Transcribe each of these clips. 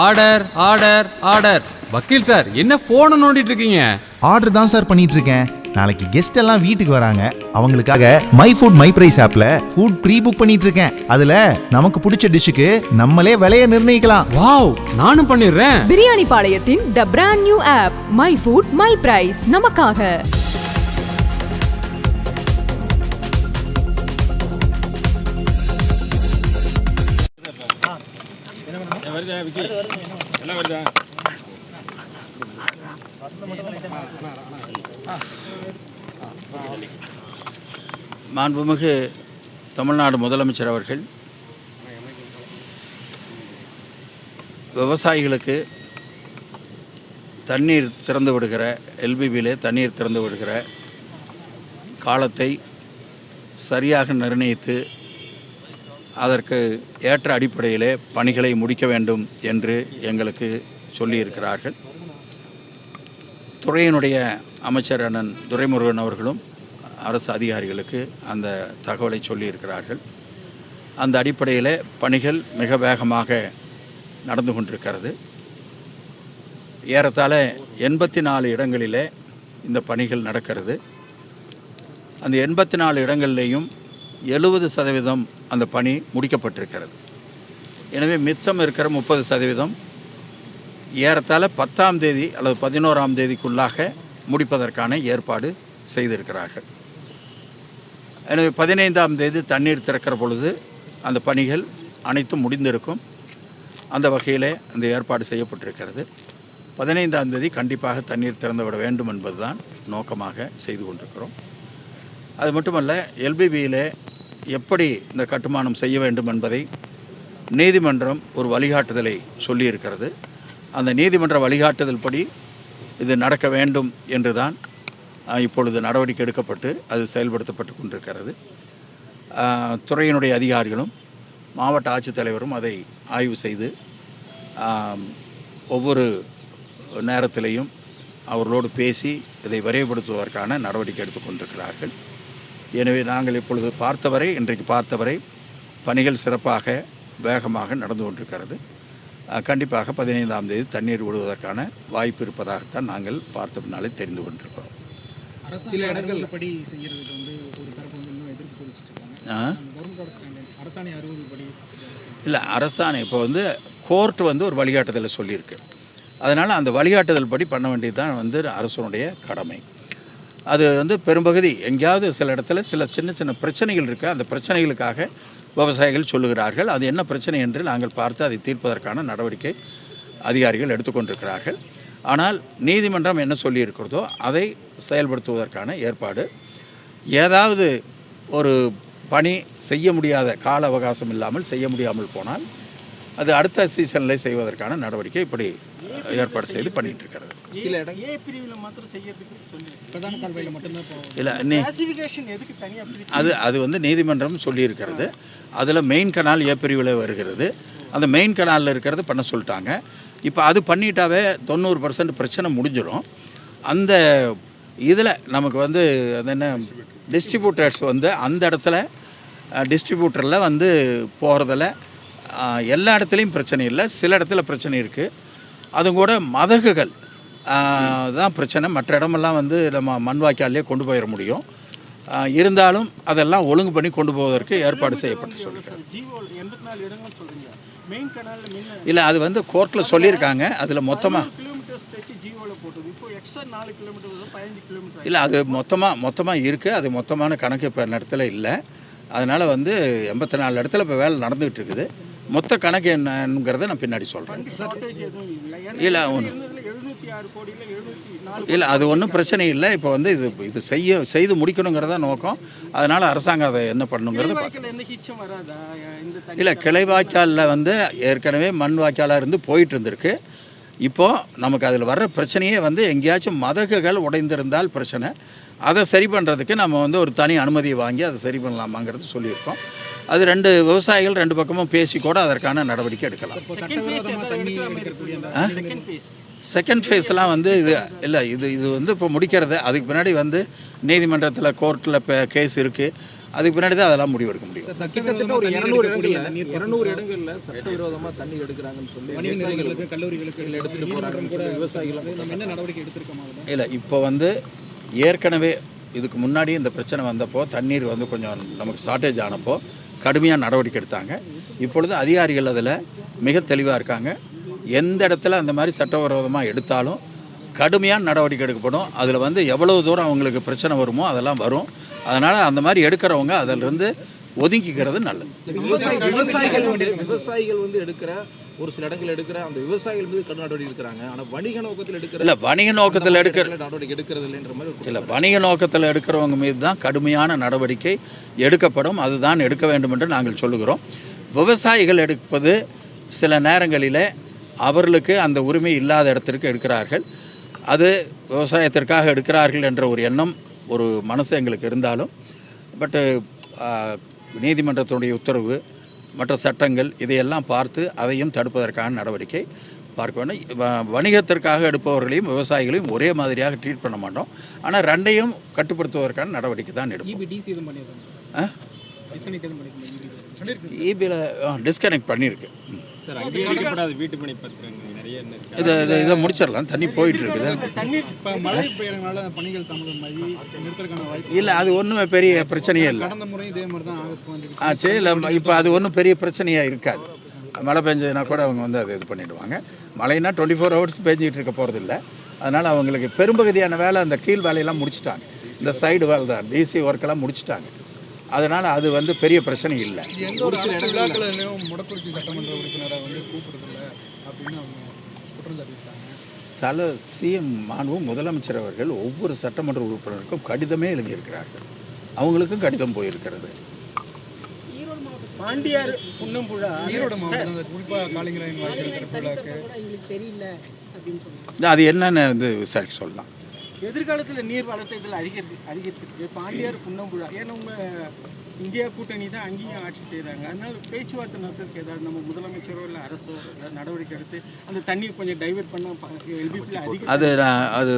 Order order order. வக்கீல் sir என்ன போனை நோண்டிட்டு இருக்கீங்க ஆர்டர் தான் சார் பண்ணிட்டு இருக்கேன் நாளைக்கு கெஸ்ட் எல்லாம் வீட்டுக்கு வராங்க. அவங்களுக்காக மை ஃபுட் மை பிரைஸ் ஆப்ல ஃபுட் ப்ரீ புக் பண்ணிட்டு இருக்கேன் அதுல நமக்கு பிடிச்ச டிஷ்ஷுக்கு நம்மளே விலையை நிர்ணயிக்கலாம். வாவ் நானும் பண்ணிடுறேன். Biryani பாளையத்தின் the brand new app my food my price நமக்காக. மாண்புமிகு தமிழ்நாடு முதலமைச்சர் அவர்கள் விவசாயிகளுக்கு தண்ணீர் திறந்து விடுகிற எல்பிபியிலே தண்ணீர் திறந்து விடுகிற காலத்தை சரியாக நிர்ணயித்து அதற்கு ஏற்ற அடிப்படையிலே பணிகளை முடிக்க வேண்டும் என்று எங்களுக்கு சொல்லியிருக்கிறார்கள். துறையினுடைய அமைச்சர் அண்ணன் துரைமுருகன் அவர்களும் அரசு அதிகாரிகளுக்கு அந்த தகவலை சொல்லியிருக்கிறார்கள். அந்த அடிப்படையில் பணிகள் மிக வேகமாக நடந்து கொண்டிருக்கிறது. ஏறத்தாழ எண்பத்தி நாலு இடங்களிலே இந்த பணிகள் நடக்கிறது. அந்த எண்பத்தி நாலு இடங்கள்லேயும் எழுபது சதவீதம் அந்த பணி முடிக்கப்பட்டிருக்கிறது. எனவே மிச்சம் இருக்கிற முப்பது சதவீதம் ஏறத்தாழ பத்தாம் தேதி அல்லது பதினோராம் தேதிக்குள்ளாக முடிப்பதற்கான ஏற்பாடு செய்திருக்கிறார்கள். எனவே பதினைந்தாம் தேதி தண்ணீர் திறக்கிற பொழுது அந்த பணிகள் அனைத்தும் முடிந்திருக்கும். அந்த வகையிலே அந்த ஏற்பாடு செய்யப்பட்டிருக்கிறது. பதினைந்தாம் தேதி கண்டிப்பாக தண்ணீர் திறந்து விட வேண்டும் என்பதுதான் நோக்கமாக செய்து கொண்டிருக்கிறோம். அது மட்டுமல்ல எல்பிபியில் எப்படி இந்த கட்டுமானம் செய்ய வேண்டும் என்பதை நீதிமன்றம் ஒரு வழிகாட்டுதலை சொல்லியிருக்கிறது. அந்த நீதிமன்ற வழிகாட்டுதல் படி இது நடக்க வேண்டும் என்று தான் இப்பொழுது நடவடிக்கை எடுக்கப்பட்டு அது செயல்படுத்தப்பட்டு கொண்டிருக்கிறது. துறையினுடைய அதிகாரிகளும் மாவட்ட ஆட்சித்தலைவரும் அதை ஆய்வு செய்து ஒவ்வொரு நேரத்திலையும் அவர்களோடு பேசி இதை விரைவுபடுத்துவதற்கான நடவடிக்கை எடுத்துக்கொண்டிருக்கிறார்கள் எனவே நாங்கள் இப்பொழுது பார்த்தவரை இன்றைக்கு பார்த்தவரை பணிகள் சிறப்பாக வேகமாக நடந்து கொண்டிருக்கிறது. கண்டிப்பாக பதினைந்தாம் தேதி தண்ணீர் விடுவதற்கான வாய்ப்பு இருப்பதாகத்தான் நாங்கள் பார்த்த பின்னாலே தெரிந்து கொண்டிருக்கிறோம். சில படி வந்து ஒரு தரப்பு வந்து எதிர்ப்பு அரசாணை படி இல்லை அரசாணை இப்போ வந்து கோர்ட் வந்து ஒரு வழிகாட்டுதலை சொல்லியிருக்கு. அதனால் அந்த வழிகாட்டுதல் படி பண்ண வேண்டியது தான் வந்து அரசனுடைய கடமை. அது வந்து பெரும்பகுதி எங்கேயாவது சில இடத்துல சில சின்ன சின்ன பிரச்சனைகள் இருக்குது அந்த பிரச்சனைகளுக்காக விவசாயிகள் சொல்லுகிறார்கள். அது என்ன பிரச்சனை என்று நாங்கள் பார்த்து அதை தீர்ப்பதற்கான நடவடிக்கை அதிகாரிகள் எடுத்துக்கொண்டிருக்கிறார்கள். ஆனால் நீதிமன்றம் என்ன சொல்லியிருக்கிறதோ அதை செயல்படுத்துவதற்கான ஏற்பாடு. ஏதாவது ஒரு பணி செய்ய முடியாத கால அவகாசம் இல்லாமல் செய்ய முடியாமல் போனால் அது அடுத்த சீசனில் செய்வதற்கான நடவடிக்கை இப்படி ஏற்பாடு செய்து பண்ணிட்டு இருக்கிறது. சில இடம் ஏ பிரிவில் மாத்திரம் செய்யறதுக்கு சொல்லி பிரதான கால்வாயில மட்டும்தான் இப்போ இல்லை கிளாசிஃபிகேஷன் எதுக்கு தனியா பிரிச்சு? அது அது வந்து நீதிமன்றம் சொல்லியிருக்கிறது. அதில் மெயின் கனால் ஏ பிரிவில் வருகிறது. அந்த மெயின் கனாலில் இருக்கிறது பண்ண சொல்லிட்டாங்க. இப்போ அது பண்ணிட்டாவே தொண்ணூறு பர்சன்ட் பிரச்சனை முடிஞ்சிடும் அந்த இதில் நமக்கு வந்து அது என்ன டிஸ்ட்ரிபியூட்டர்ஸ் வந்து அந்த இடத்துல டிஸ்ட்ரிபியூட்டரில் வந்து போகிறதுல எல்லா இடத்துலையும் பிரச்சனை இல்லை. சில இடத்துல பிரச்சனை இருக்குது அதுவும் கூட மதகுகள் தான் பிரச்சனை. மற்ற இடமெல்லாம் வந்து நம்ம மண் வாய்க்காலே கொண்டு போயிட முடியும். இருந்தாலும் அதெல்லாம் ஒழுங்கு பண்ணி கொண்டு போவதற்கு ஏற்பாடு செய்யப்பட்டு சொல்லியிருக்காங்க. இல்லை அது வந்து கோர்ட்டில் சொல்லியிருக்காங்க. அதில் மொத்தமாக இல்லை அது மொத்தமாக மொத்தமாக இருக்குது அது மொத்தமான கணக்கு இப்போ இடத்துல இல்லை. அதனால் வந்து எண்பத்தி நாலு இடத்துல இப்போ வேலை நடந்துகிட்டு இருக்குது. மொத்த கணக்கு என்னங்கிறத நான் பின்னாடி சொல்கிறேன் இல்லை. நாலு இல்லை அது ஒன்றும் பிரச்சனை இல்லை. இப்போ வந்து இது இது செய்ய செய்து முடிக்கணுங்கிறத நோக்கம். அதனால் அரசாங்கம் அதை என்ன பண்ணுங்கிறத தண்ணி இல்லை கிளை வாய்க்காலில் வந்து ஏற்கனவே மண் வாய்க்காலாக இருந்து போயிட்டு இருந்திருக்கு. இப்போது நமக்கு அதில் வர்ற பிரச்சனையே வந்து எங்கேயாச்சும் மதகுகள் உடைந்திருந்தால் பிரச்சனை. அதை சரி பண்ணுறதுக்கு நம்ம வந்து ஒரு தனி அனுமதியை வாங்கி அதை சரி பண்ணலாமாங்கிறது சொல்லியிருக்கோம். அது ரெண்டு விவசாயிகள் ரெண்டு பக்கமும் பேசி கூட அதற்கான நடவடிக்கை எடுக்கலாம். செகண்ட் ஃபேஸ் செகண்ட் ஃபேஸ்லாம் வந்து இது இல்லை இது இது வந்து இப்போ முடிக்கிறது. அதுக்கு பின்னாடி வந்து நீதிமன்றத்தில் கோர்ட்டில் இப்போ கேஸ் இருக்குது அதுக்கு பின்னாடி தான் அதெல்லாம் முடிவெடுக்க முடியும். இல்லை இப்போ வந்து ஏற்கனவே இதுக்கு முன்னாடி இந்த பிரச்சனை வந்தப்போ தண்ணீர் வந்து கொஞ்சம் நமக்கு ஷார்ட்டேஜ் ஆனப்போ கடுமையாக நடவடிக்கை எடுத்தாங்க. இப்பொழுது அதிகாரிகள் அதில் மிக தெளிவாக இருக்காங்க. எந்த இடத்துல அந்த மாதிரி சட்டவிரோதமாக எடுத்தாலும் கடுமையான நடவடிக்கை எடுக்கப்படும். அதில் வந்து எவ்வளவு தூரம் அவங்களுக்கு பிரச்சனை வருமோ அதெல்லாம் வரும். அதனால் அந்த மாதிரி எடுக்கிறவங்க அதிலிருந்து ஒதுங்கிக்கிறது நல்லது. விவசாயி விவசாயிகள் விவசாயிகள் வந்து எடுக்கிற ஒரு சில இடங்கள் எடுக்கிற அந்த விவசாயிகள் மீது கடும் நடவடிக்கை எடுக்கிறாங்க ஆனா வணிக நோக்கத்தில் எடுக்கிற இல்லை வணிக நோக்கத்தில் எடுக்கிற நடவடிக்கை எடுக்கிறது இல்லைன்ற மாதிரி இல்லை வணிக நோக்கத்தில் எடுக்கிறவங்க மீது தான் கடுமையான நடவடிக்கை எடுக்கப்படும். அதுதான் எடுக்க வேண்டும் என்று நாங்கள் சொல்லுகிறோம். விவசாயிகள் எடுப்பது சில நேரங்களில் அவர்களுக்கு அந்த உரிமை இல்லாத இடத்திற்கு எடுக்கிறார்கள். அது விவசாயத்திற்காக எடுக்கிறார்கள் என்ற ஒரு எண்ணம் ஒரு மனசு எங்களுக்கு இருந்தாலும் பட்டு நீதிமன்றத்தினுடைய உத்தரவு மற்ற சட்டங்கள் இதையெல்லாம் பார்த்து அதையும் தடுப்பதற்கான நடவடிக்கை பார்க்க வேண்டும். வணிகத்திற்காக எடுப்பவர்களையும் விவசாயிகளையும் ஒரே மாதிரியாக ட்ரீட் பண்ண மாட்டோம். ஆனால் ரெண்டையும் கட்டுப்படுத்துவதற்கான நடவடிக்கை தான் எடுப்போம். இபி டிசி எதுவும் பண்ணியிருக்காங்க? ஆ? டிஸ்கனெக்ட் இபியில் டிஸ்கனெக்ட் பண்ணியிருக்கு. இதை இதை இதை முடிச்சிடலாம். தண்ணி போயிட்டு இருக்குது. இல்லை அது ஒன்றுமே பெரிய பிரச்சனையே இல்லை. ஆ சரி இல்லை இப்போ அது ஒன்றும் பெரிய பிரச்சனையாக இருக்காது. மழை பெஞ்சதுன்னா கூட அவங்க வந்து அதை இது பண்ணிடுவாங்க. மழைனா டுவெண்ட்டி ஃபோர் ஹவர்ஸ் பெஞ்சிக்கிட்டு இருக்க போகிறதில்ல அதனால் அவங்களுக்கு பெரும்பகுதியான வேலை அந்த கீழ் வேலையெல்லாம் முடிச்சிட்டாங்க. இந்த சைடு வேலை தான் டிசி ஒர்க்கெல்லாம் முடிச்சிட்டாங்க. அதனால் அது வந்து பெரிய பிரச்சனை இல்லை. ஒரு சில விழாக்களையும் முடக்குறிச்சி சட்டமன்ற உறுப்பினரை வந்து கூப்பிடுறதில்ல அப்படின்னு அவங்க குற்றம் சாட்டியிருக்காங்க. தல சிஎம் மாண்பு முதலமைச்சர் அவர்கள் ஒவ்வொரு சட்டமன்ற உறுப்பினருக்கும் கடிதமே எழுதியிருக்கிறார்கள். அவங்களுக்கும் கடிதம் போயிருக்கிறது. பாண்டியார் புன்னம்புழா. ஈரோடு மாவட்டம் குறிப்பாக காளிங்கராயன் வாய்க்கால் அது என்னன்னு வந்து விசாரிக்க சொல்லலாம். எதிர்காலத்தில் நீர் வளத்தை இதில் அதிகரித்து அதிகரித்திருக்கு பாண்டியார் புன்னம்புழா ஏன்னா உங்க இந்தியா கூட்டணி தான் அங்கேயும் ஆட்சி செய்கிறாங்க அதனால பேச்சுவார்த்தை நடத்துறதுக்கு ஏதாவது நம்ம முதலமைச்சரோ இல்லை அரசோ நடவடிக்கை எடுத்து அந்த தண்ணியை கொஞ்சம் டைவர்ட் பண்ண எல்பிபியில் அதிக அது நான் அது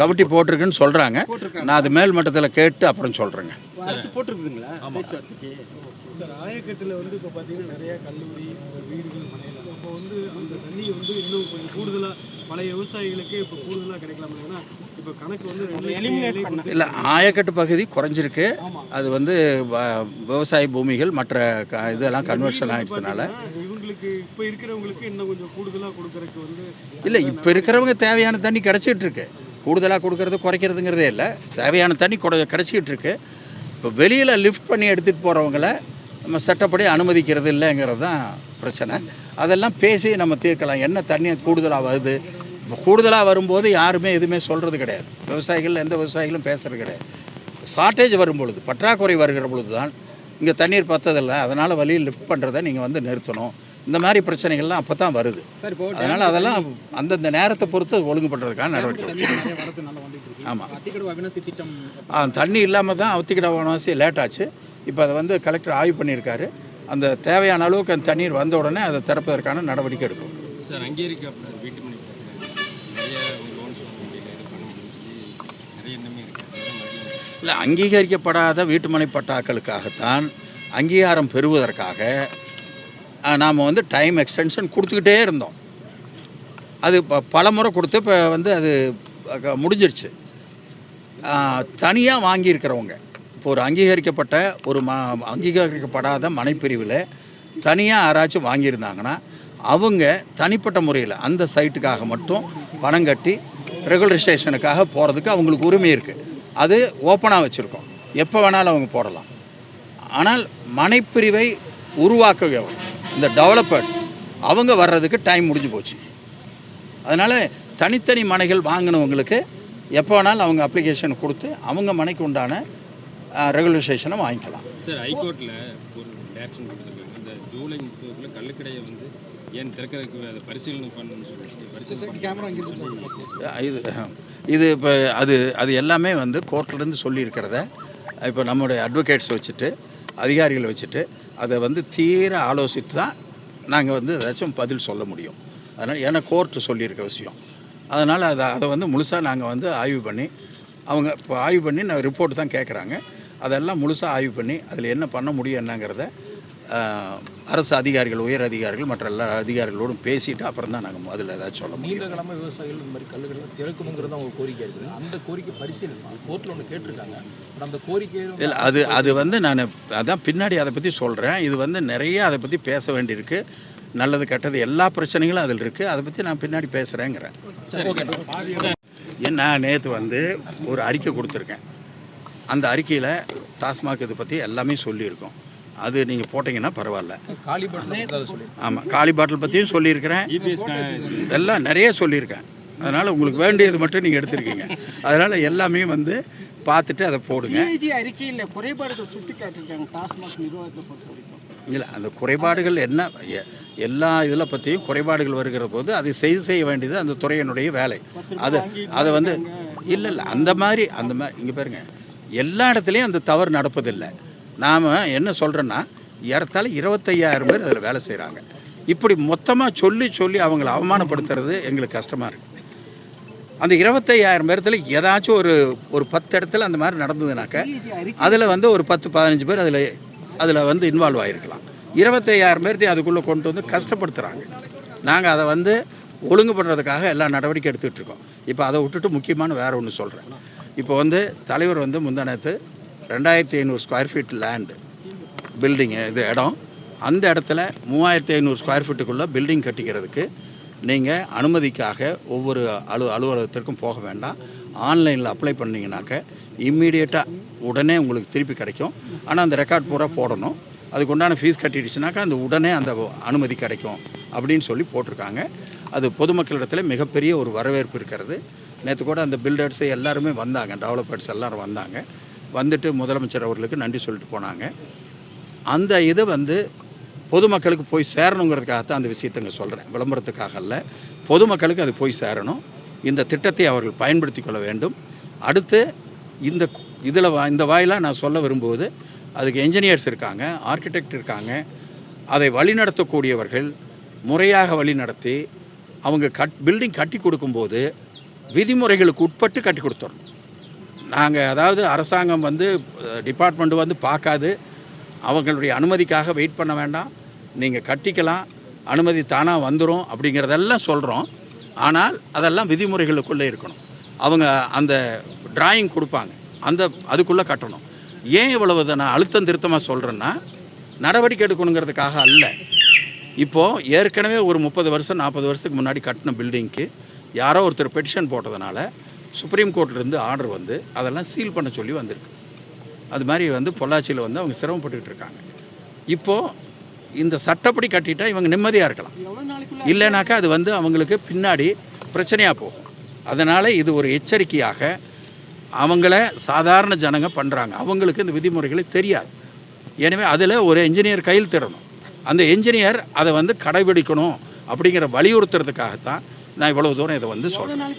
கமிட்டி போட்டிருக்குன்னு சொல்கிறாங்க போட்டிருக்காங்க. நான் அது மேல் மட்டத்தில் கேட்டு அப்புறம் சொல்கிறேங்க அரசு போட்டிருக்குதுங்களா? பேச்சுவார்த்தைக்கு. சார் ஆயக்கட்டில் வந்து இப்போ பார்த்தீங்கன்னா நிறைய கல்லூரி வீடுகள் வந்து அந்த தண்ணியை வந்து இன்னும் கொஞ்சம் கூடுதலாக பழைய விவசாயிகளுக்கு இப்போ கூடுதலாக கிடைக்கலாம்? ஏன்னா இப்போ கணக்கு வந்து ரெண்டு எலிமினேட் பண்ண. இல்லை ஆயக்கட்டு பகுதி குறைஞ்சிருக்கு. அது வந்து விவசாய பூமிகள் மற்ற க- இதெல்லாம் கன்வர்ஷன் ஆயிடுச்சனால. இவங்களுக்கு இப்போ இருக்கிறவங்களுக்கு இன்னும் கொஞ்சம் கூடுதலாக கொடுக்கறதுக்கு வந்து இல்லை இப்போ இருக்கிறவங்க தேவையான தண்ணி கிடச்சிட்டு இருக்கு. கூடுதலாக கொடுக்கறது குறைக்கிறதுங்கிறதே இல்லை. தேவையான தண்ணி கொட கிடச்சிக்கிட்டு இருக்கு. இப்போ வெளியில் லிஃப்ட் பண்ணி எடுத்துகிட்டு போகிறவங்கள நம்ம சட்டப்படி அனுமதிக்கிறது இல்லைங்கிறது தான் பிரச்சனை. அதெல்லாம் பேசி நம்ம தீர்க்கலாம். என்ன தண்ணி கூடுதலாக வருது? கூடுதலாக வரும்போது யாருமே எதுவுமே சொல்கிறது கிடையாது. விவசாயிகள் எந்த விவசாயிகளும் பேசுகிறது கிடையாது. ஷார்ட்டேஜ் வரும் பொழுது பற்றாக்குறை வருகிற பொழுது தான் இங்கே தண்ணீர் பத்ததில்லை. அதனால் வழியில் லிஃப்ட் பண்ணுறதை நீங்கள் வந்து நிறுத்தணும். இந்த மாதிரி பிரச்சனைகள்லாம் அப்போ தான் வருது அதனால் அதெல்லாம் அந்தந்த நேரத்தை பொறுத்து ஒழுங்கு பண்ணுறதுக்கான நடவடிக்கை. தண்ணி நிறைய வரது நல்லா வந்துட்டு இருக்கு. ஆமா. அத்திக்கடவு அவினாசி திட்டம் ஆ, தண்ணி இல்லாமல் தான் அவுத்திக்கிட வனவாசி லேட் ஆச்சு. இப்போ அதை வந்து கலெக்டர் ஆய்வு பண்ணியிருக்காரு. அந்த தேவையான அளவுக்கு அந்த தண்ணீர் வந்த உடனே அதை திறப்பதற்கான நடவடிக்கை எடுக்கும். சார் வீட்டு மணி எண்ணமே இருக்கு. அதுதான் மறுபடியும் இல்லை அங்கீகரிக்கப்படாத வீட்டுமனை பட்டாக்களுக்காகத்தான் அங்கீகாரம் பெறுவதற்காக நாம் வந்து டைம் எக்ஸ்டென்ஷன் கொடுத்துக்கிட்டே இருந்தோம். அது இப்போ பல முறை கொடுத்து இப்போ வந்து அது முடிஞ்சிருச்சு. தனியாக வாங்கியிருக்கிறவங்க. இப்போ ஒரு அங்கீகரிக்கப்பட்ட ஒரு ம அங்கீகரிக்கப்படாத மனைப்பிரிவில் தனியாக யாராச்சும் வாங்கியிருந்தாங்கன்னா அவங்க தனிப்பட்ட முறையில் அந்த சைட்டுக்காக மட்டும் பணம் கட்டி ரெகுலரைசேஷனுக்காக போகிறதுக்கு அவங்களுக்கு உரிமை இருக்குது அது ஓப்பனாக வச்சுருக்கோம். எப்போ வேணாலும் அவங்க போடலாம். ஆனால் மனைப்பிரிவை உருவாக்க இந்த டெவலப்பர்ஸ் அவங்க வர்றதுக்கு டைம் முடிஞ்சு போச்சு. அதனால் தனித்தனி மனைகள் வாங்கினவங்களுக்கு எப்போ வேணாலும் அவங்க அப்ளிகேஷன் கொடுத்து அவங்க மனைக்கு உண்டான ரெகுலரைசேஷனை வாங்கிக்கலாம். சார் ஹைகோர்ட்டில் ஒரு டேரக்ஷன் கொடுத்துருக்காங்க. இந்த ஜூலை முப்பதுக்குள்ள கள்ளுக்கடையை வந்து ஏன் திறக்கிறதுக்கு அதை பரிசீலனை பண்ணணும்னு பண்ணணும்னு இது இது இப்போ அது அது எல்லாமே வந்து கோர்ட்லேருந்து சொல்லியிருக்கிறத இப்போ நம்முடைய அட்வொகேட்ஸ் வச்சுட்டு அதிகாரிகளை வச்சுட்டு அதை வந்து தீர ஆலோசித்து தான் நாங்கள் வந்து ஏதாச்சும் பதில் சொல்ல முடியும். அதனால் ஏன்னா கோர்ட்டு சொல்லியிருக்க விஷயம். அதனால் அதை அதை வந்து முழுசாக நாங்கள் வந்து ஆய்வு பண்ணி அவங்க இப்போ ஆய்வு பண்ணி நான் ரிப்போர்ட் தான் கேட்குறாங்க அதெல்லாம் முழுசாக ஆய்வு பண்ணி அதில் என்ன பண்ண முடியும் என்னங்கிறத அரசு அதிகாரிகள் உயர் அதிகாரிகள் மற்ற எல்லா அதிகாரிகளோடும் பேசிட்டு அப்புறம் தான் நாங்கள் அதில் ஏதாச்சும் சொல்ல முடியும். காலமாக விவசாயிகள் இந்த மாதிரி கல்லுகள்லாம் திறக்கணுங்கிறது அவங்க கோரிக்கை இருக்குது. அந்த கோரிக்கை பரிசீலனை கோர்ட்டில் ஒன்று கேட்டிருக்காங்க. அந்த கோரிக்கை இல்லை அது அது வந்து நான் அதான் பின்னாடி அதை பற்றி சொல்கிறேன் இது வந்து நிறைய அதை பற்றி பேச வேண்டியிருக்கு. நல்லது கெட்டது எல்லா பிரச்சனைகளும் அதில் இருக்குது அதை பற்றி நான் பின்னாடி பேசுகிறேங்கிறேன் ஏன்னா நேற்று வந்து ஒரு அறிக்கை கொடுத்துருக்கேன். அந்த அறிக்கையில் டாஸ்மாக் இதை பற்றி எல்லாமே சொல்லியிருக்கோம். அது நீங்கள் போட்டிங்கன்னா பரவாயில்ல. காலிபட்டில் சொல்லி ஆமாம் காலி பாட்டில் பற்றியும் சொல்லியிருக்கிறேன். எல்லாம் நிறைய சொல்லியிருக்கேன். அதனால் உங்களுக்கு வேண்டியது மட்டும் நீங்கள் எடுத்திருக்கீங்க. அதனால் எல்லாமே வந்து பார்த்துட்டு அதை போடுங்க. அறிக்கையில் குறைபாடுகள் சுட்டி காட்டியிருக்காங்க டாஸ்மாக் நிர்வாகத்தை பொறுத்த வரைக்கும். இல்லை அந்த குறைபாடுகள் என்ன எல்லா இதில் பற்றியும் குறைபாடுகள் வருகிற போது அதை செய்து செய்ய வேண்டியது அந்த துறையினுடைய வேலை. அது அதை வந்து. இல்லை இல்லை அந்த மாதிரி அந்த மாதிரி இங்கே பாருங்க. எல்லா இடத்துலையும் அந்த தவறு நடப்பதில்லை. நாம் என்ன சொல்கிறேன்னா ஏறத்தாழ இருபத்தையாயிரம் பேர் அதில் வேலை செய்கிறாங்க இப்படி மொத்தமாக சொல்லி சொல்லி அவங்கள அவமானப்படுத்துறது எங்களுக்கு கஷ்டமாக இருக்குது அந்த இருபத்தையாயிரம் பேரத்தில் ஏதாச்சும் ஒரு ஒரு பத்து இடத்துல அந்த மாதிரி நடந்ததுனாக்க அதில் வந்து ஒரு பத்து பதினஞ்சு பேர் அதில் அதில் வந்து இன்வால்வ் ஆகிருக்கலாம் இருபத்தையாயிரம் பேர்த்தையும் அதுக்குள்ளே கொண்டு வந்து கஷ்டப்படுத்துகிறாங்க நாங்கள் அதை வந்து ஒழுங்கு பண்ணுறதுக்காக எல்லா நடவடிக்கை எடுத்துகிட்டு இருக்கோம். இப்போ அதை விட்டுட்டு முக்கியமான வேறு ஒன்று சொல்கிறேன் இப்போ வந்து தலைவர் வந்து முந்தானத்து ரெண்டாயிரத்தி ஐநூறு ஸ்கொயர் ஃபீட் லேண்டு பில்டிங்கு இது இடம். அந்த இடத்துல மூவாயிரத்தி ஐநூறு ஸ்கொயர் ஃபீட்டுக்குள்ளே பில்டிங் கட்டிக்கிறதுக்கு நீங்கள் அனுமதிக்காக ஒவ்வொரு அலு அலுவலகத்திற்கும் போக வேண்டாம். ஆன்லைனில் அப்ளை பண்ணிங்கனாக்க இம்மீடியட்டாக உடனே உங்களுக்கு திருப்பி கிடைக்கும். ஆனால் அந்த ரெக்கார்ட் பூரா போடணும். அதுக்கு உண்டான ஃபீஸ் கட்டிடுச்சுனாக்கா அந்த உடனே அந்த அனுமதி கிடைக்கும் அப்படின்னு சொல்லி போட்டிருக்காங்க. அது பொதுமக்களிடத்தில் மிகப்பெரிய ஒரு வரவேற்பு இருக்கிறது. நேற்று கூட அந்த பில்டர்ஸ் எல்லாருமே வந்தாங்க டெவலப்பர்ஸ் எல்லாரும் வந்தாங்க. வந்துட்டு முதலமைச்சர் அவர்களுக்கு நன்றி சொல்லிட்டு போனாங்க. அந்த இதை வந்து பொதுமக்களுக்கு போய் சேரணுங்கிறதுக்காக தான் அந்த விஷயத்தை இங்கே சொல்கிறேன் விளம்பரத்துக்காக அல்ல பொதுமக்களுக்கு அது போய் சேரணும். இந்த திட்டத்தை அவர்கள் பயன்படுத்தி கொள்ள வேண்டும். அடுத்து இந்த இதில் இந்த வாயிலாக நான் சொல்ல விரும்புவது அதுக்கு என்ஜினியர்ஸ் இருக்காங்க ஆர்கிடெக்ட் இருக்காங்க. அதை வழிநடத்தக்கூடியவர்கள் முறையாக வழிநடத்தி அவங்க கட் பில்டிங் கட்டி கொடுக்கும்போது விதிமுறைகளுக்கு உட்பட்டு கட்டி கொடுத்துடணும். நாங்கள் அதாவது அரசாங்கம் வந்து டிபார்ட்மெண்ட் வந்து பார்க்காது. அவங்களுடைய அனுமதிக்காக வெயிட் பண்ண வேண்டாம். நீங்கள் கட்டிக்கலாம். அனுமதி தானாக வந்துடும் அப்படிங்கிறதெல்லாம் சொல்கிறோம் ஆனால் அதெல்லாம் விதிமுறைகளுக்குள்ளே இருக்கணும். அவங்க அந்த டிராயிங் கொடுப்பாங்க. அந்த அதுக்குள்ளே கட்டணும். ஏன் இவ்வளவு நான் அழுத்தம் திருத்தமாக சொல்கிறேன்னா நடவடிக்கை எடுக்கணுங்கிறதுக்காக அல்ல. இப்போது ஏற்கனவே ஒரு முப்பது வருஷம் நாற்பது வருஷத்துக்கு முன்னாடி கட்டின பில்டிங்க்கு யாரோ ஒருத்தர் பெட்டிஷன் போட்டதுனால சுப்ரீம் கோர்ட்லேருந்து ஆர்டர் வந்து அதெல்லாம் சீல் பண்ண சொல்லி வந்திருக்கு. அது மாதிரி வந்து பொள்ளாச்சியில் வந்து அவங்க சிரமப்பட்டுக்கிட்டு இருக்காங்க. இப்போது இந்த சட்டப்படி கட்டிட்டா இவங்க நிம்மதியாக இருக்கலாம். இல்லைனாக்கா அது வந்து அவங்களுக்கு பின்னாடி பிரச்சனையாக போகும். அதனால் இது ஒரு எச்சரிக்கையாக அவங்கள சாதாரண ஜனங்க பண்ணுறாங்க அவங்களுக்கு இந்த விதிமுறைகளை தெரியாது. எனவே அதில் ஒரு என்ஜினியர் கையில் திறணும் அந்த என்ஜினியர் அதை வந்து கடைபிடிக்கணும் அப்படிங்கிற வலியுறுத்துறதுக்காகத்தான் நான் இவ்வளவு தூரம் இதை வந்து சொல்கிறேன்